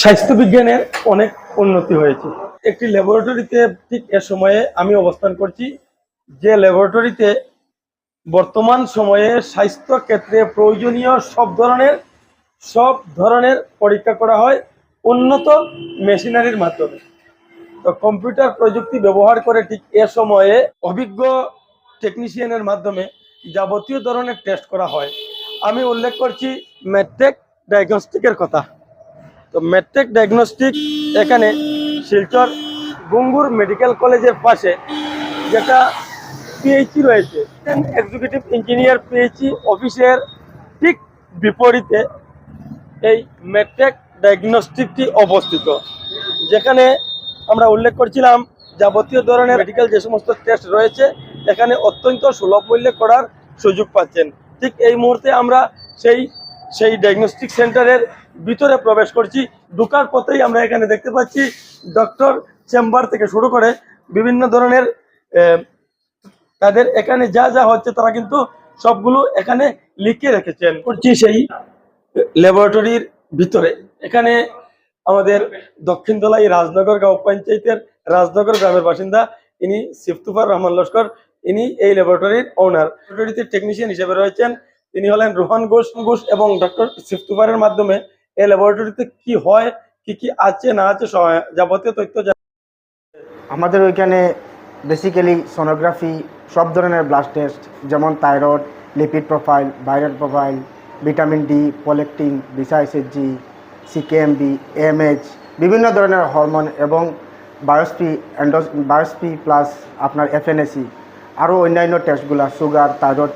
স্বাস্থ্যবিজ্ঞানের অনেক উন্নতি হয়েছে। একটি ল্যাবরেটরিতে ঠিক এ সময়ে আমি অবস্থান করছি, যে ল্যাবরেটরিতে বর্তমান সময়ে স্বাস্থ্য ক্ষেত্রে প্রয়োজনীয় সব ধরনের সব ধরনের পরীক্ষা করা হয় উন্নত মেশিনারির মাধ্যমে। তো কম্পিউটার প্রযুক্তি ব্যবহার করে ঠিক এ সময়ে অভিজ্ঞ টেকনিশিয়ানের মাধ্যমে যাবতীয় ধরনের টেস্ট করা হয়। আমি উল্লেখ করছি মেট্রিক ডায়াগনস্টিকের কথা। তো মেট্রিক ডায়াগনস্টিক এখানে শিলচর গুঙ্গুর মেডিকেল কলেজের পাশে যেটা পিএইচি রয়েছে। এক্সিকিউটিভ ইঞ্জিনিয়ার পিএইচি অফিসের ঠিক বিপরীতে এই মেট্রিক ডায়াগনস্টিকটি অবস্থিত। যেখানে আমরা উল্লেখ করছিলাম যাবতীয় ধরনের মেডিকেল যে সমস্ত টেস্ট রয়েছে, এখানে অত্যন্ত সুলভ মূল্যে করার সুযোগ পাচ্ছেন। ঠিক এই মুহূর্তে আমরা সেই সেই ডায়াগনস্টিক সেন্টারের ভিতরে প্রবেশ করছি। ঢুকার পথেই আমরা এখানে দেখতে পাচ্ছি ডক্টর চেম্বার থেকে শুরু করে বিভিন্ন ধরনের তাদের এখানে যা যা হচ্ছে তারা কিন্তু সবগুলো এখানে লিখে রেখেছেন। করছি সেই ল্যাবরেটরির ভিতরে। এখানে আমাদের দক্ষিণ দলাই রাজনগর গাঁও পঞ্চায়েতের রাজনগর গ্রামের বাসিন্দা, ইনি সিফতুফার রহমান লস্কর। ইনি এই ল্যাবরেটরির ওনার ল্যাবরেটরিতে টেকনিশিয়ান হিসেবে রয়েছেন। তিনি হলেন রোহান ঘোষ ঘোষ এবং ডক্টর সিফতুফারের মাধ্যমে এই ল্যাবরেটরিতে কি হয়, কি কি আছে, না আছে যাবতীয় তথ্য আমাদের ওইখানে বেসিক্যালি সোনোগ্রাফি সব ধরনের ব্লাড টেস্ট যেমন thyroid lipid profile viral profile vitamin D পলেক্টিং বিসা এসএসজি সিকেএমবি এমএইচ বিভিন্ন ধরনের হরমোন এবং বায়োস্পি অ্যান্ডোস বায়োস্পি প্লাস আপনার এফএনএসি আরও অন্যান্য টেস্টগুলো sugar thyroid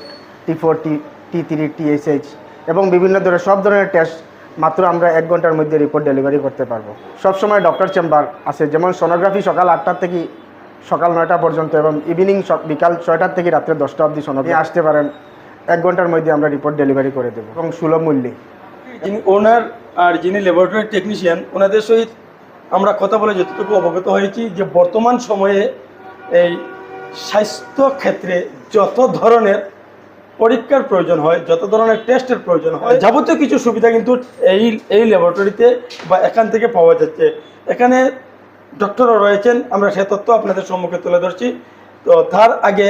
T four T T three T S H এবং বিভিন্ন ধরনের, সব ধরনের টেস্ট মাত্র আমরা এক ঘণ্টার মধ্যে রিপোর্ট ডেলিভারি করতে পারব। সবসময় ডক্টর চেম্বার আছে। যেমন সোনোগ্রাফি সকাল আটটার থেকে সকাল নয়টা পর্যন্ত এবং ইভিনিং বিকাল ছয়টার থেকে রাত্রে দশটা অবধি সোনোগ্রাফি আসতে পারেন। এক ঘণ্টার মধ্যে আমরা রিপোর্ট ডেলিভারি করে দেবো। এবং সুলভ মূল্যে। যিনি ওনার আর যিনি ল্যাবরেটরি টেকনিশিয়ান ওনাদের সহিত আমরা কথা বলে যতটুকু অবগত হয়েছি যে বর্তমান সময়ে এই স্বাস্থ্য ক্ষেত্রে যত ধরনের পরীক্ষার প্রয়োজন হয়, যত ধরনের টেস্টের প্রয়োজন হয়, যাবতীয় কিছু সুবিধা কিন্তু এই এই ল্যাবরেটরিতে বা এখান থেকে পাওয়া যাচ্ছে। এখানে ডক্টরও রয়েছেন, আমরা সে তথ্য আপনাদের সম্মুখে তুলে ধরছি। তো তার আগে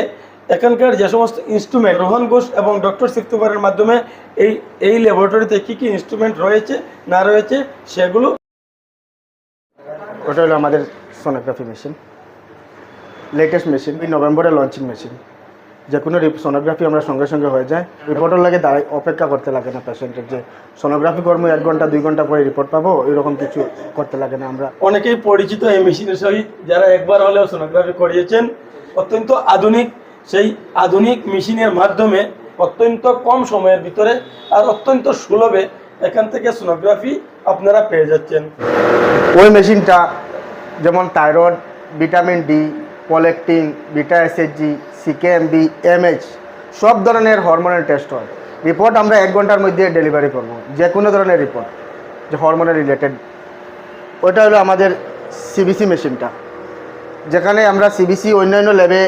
এখানকার যে সমস্ত ইনস্ট্রুমেন্ট রোহন ঘোষ এবং ডক্টর সিফতুবারের মাধ্যমে এই এই ল্যাবরেটরিতে কী কী ইনস্ট্রুমেন্ট রয়েছে, না রয়েছে, সেগুলো ওটা হলো আমাদের সোনোগ্রাফি মেশিন লেটেস্ট মেশিন নভেম্বরে লঞ্চিং মেশিন যে কোনো সোনোগ্রাফি আমরা সঙ্গে সঙ্গে হয়ে যায়। রিপোর্টের লাগে দাঁড়াই অপেক্ষা করতে লাগে না পেশেন্টের যে সোনোগ্রাফি কর্ম এক ঘণ্টা দুই ঘণ্টা পরে রিপোর্ট পাবো এরকম কিছু করতে লাগে না আমরা। অনেকেই পরিচিত এই মেশিনের সহিত যারা একবার হলেও সোনোগ্রাফি করিয়েছেন অত্যন্ত আধুনিক। সেই আধুনিক মেশিনের মাধ্যমে অত্যন্ত কম সময়ের ভিতরে আর অত্যন্ত সুলভে এখান থেকে সোনোগ্রাফি আপনারা পেয়ে যাচ্ছেন। ওই মেশিনটা যেমন thyroid vitamin D prolactin beta S S G C K M B M H সব ধরনের হরমোনের টেস্ট হয়। রিপোর্ট আমরা এক ঘণ্টার মধ্যে ডেলিভারি করব যে কোনো ধরনের রিপোর্ট যে হরমোনের রিলেটেড ওইটা হলো আমাদের সিবিসি মেশিনটা যেখানে আমরা সিবিসি অন্যান্য ল্যাবে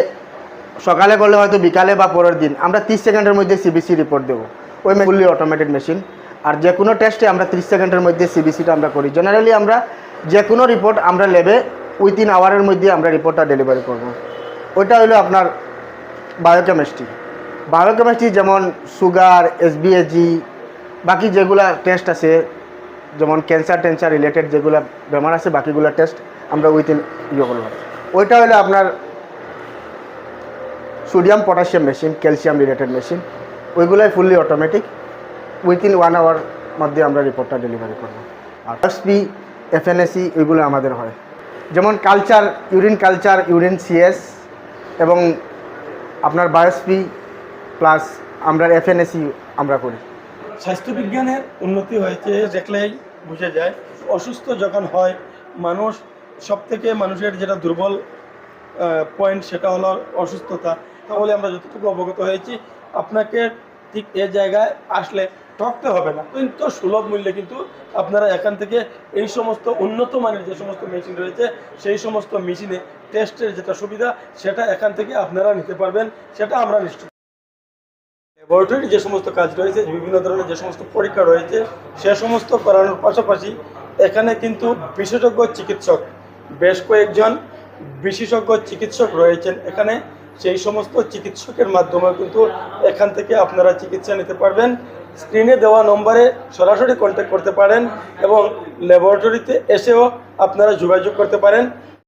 সকালে করলে হয়তো বিকালে বা পরের দিন আমরা তিরিশ সেকেন্ডের মধ্যে সিবিসি রিপোর্ট দেবো ওই ফুললি অটোমেটেড মেশিন আর যে কোনো টেস্টে আমরা তিরিশ সেকেন্ডের মধ্যে সিবিসিটা আমরা করি। জেনারেলি আমরা যে কোনো রিপোর্ট আমরা ল্যাবে উইথিন আওয়ারের মধ্যে আমরা রিপোর্টটা ডেলিভারি করব। ওইটা হলো আপনার বায়োকেমিস্ট্রি বায়োকেমিস্ট্রি যেমন sugar S B A G বাকি যেগুলা টেস্ট আছে, যেমন ক্যান্সার টেন্সার রিলেটেড যেগুলো বেমার আছে, বাকিগুলো টেস্ট আমরা উইথিন ইয়ে করলাম ওইটা হলো আপনার sodium potassium machine calcium related machine ওইগুলোই fully automatic within one hour মধ্যে আমরা রিপোর্টটা ডেলিভারি করব। আর এসপি এফএনএসি ওইগুলো আমাদের হয়। যেমন culture urine culture urine C S এবং আপনার বায়োসপি প্লাস আমরা এফএনএসি আমরা করি। স্বাস্থ্যবিজ্ঞানের উন্নতি হয়েছে দেখলেই বুঝে যায়। অসুস্থ যখন হয়, মানুষ সব থেকে মানুষের যেটা দুর্বল পয়েন্ট সেটা হলো অসুস্থতা। তাহলে আমরা যতটুকু অবগত হয়েছি, আপনাকে ঠিক এ জায়গায় আসলে ঠকতে হবে না। কিন্তু সুলভ মূল্যে কিন্তু আপনারা এখান থেকে এই সমস্ত উন্নত মানের যে সমস্ত মেশিন রয়েছে, সেই সমস্ত মেশিনে টেস্টের যেটা সুবিধা, সেটা এখান থেকে আপনারা নিতে পারবেন, সেটা আমরা নিশ্চিত। ল্যাবরেটরি যে সমস্ত কাজ রয়েছে, বিভিন্ন ধরনের যে সমস্ত পরীক্ষা রয়েছে, সে সমস্ত করানোর পাশাপাশি এখানে কিন্তু বিশেষজ্ঞ চিকিৎসক বেশ কয়েকজন বিশেষজ্ঞ চিকিৎসক রয়েছেন এখানে। সেই সমস্ত চিকিৎসকের মাধ্যমে কিন্তু এখান থেকে আপনারা চিকিৎসা নিতে পারবেন। স্ক্রিনে দেওয়া নম্বরে সরাসরি কন্ট্যাক্ট করতে পারেন এবং ল্যাবরেটরিতে এসেও আপনারা যোগাযোগ করতে পারেন।